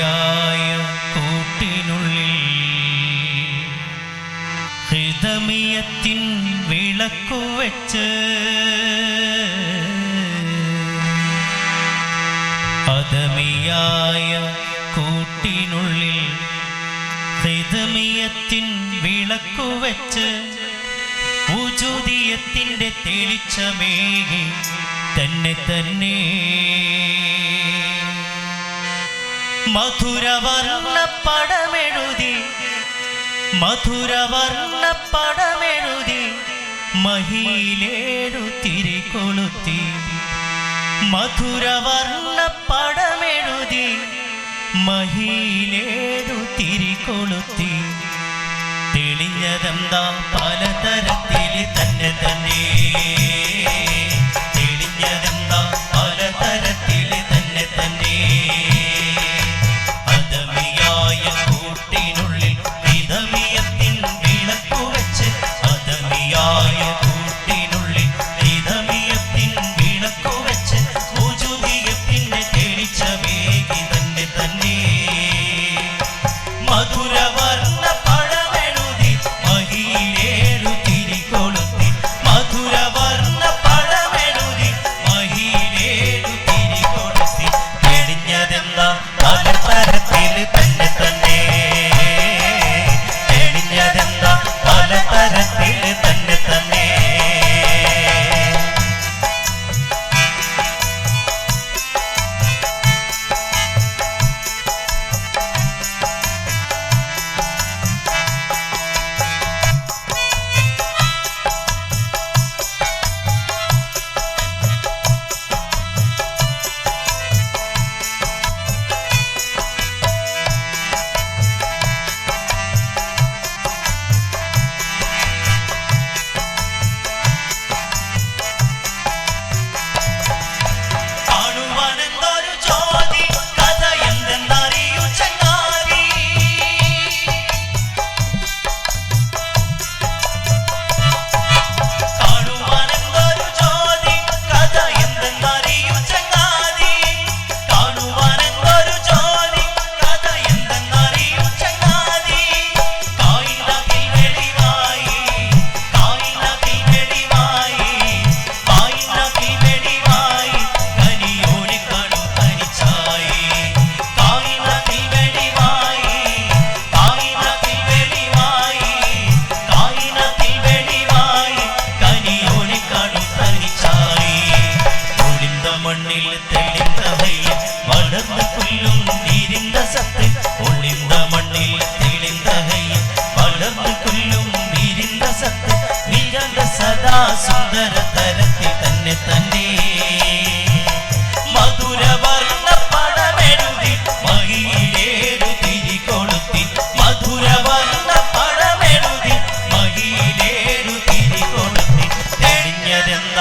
മതിയായ കൂട്ടിനുള്ളിൽ ഹൃദമിയത്തിൻ വിളക്കു വെച്ച് പദമിയായ കൂട്ടിനുള്ളിൽ ഹൃദമിയത്തിൻ വിളക്കു വെച്ച് ഉചുതിയത്തിന്റെ തെളിച്ചമേ തന്നെ തന്നെ മധുരവർണ പടമെഴുതി മധുരവർണ പടമെഴുതി മഹിയിലേഴു തിരികൊളുത്തി മധുരവർണ പടമെഴുതി മഹിയിലേഴു തിരികൊളുത്തി തെളിഞ്ഞതെന്താ പലതരത്തിൽ ലോകത്ത് നിരന്ത സദാ സുന്ദര തരത്തിൽ തന്നെ തന്നെ. മധുരവർണ പടമെഴുതി മഹിയിലേതു തിരികൊളുത്തി മധുരവർണ പടമെഴുതി മഹിയിലേതു തിരികൊളുത്തി തെളിഞ്ഞതെന്ന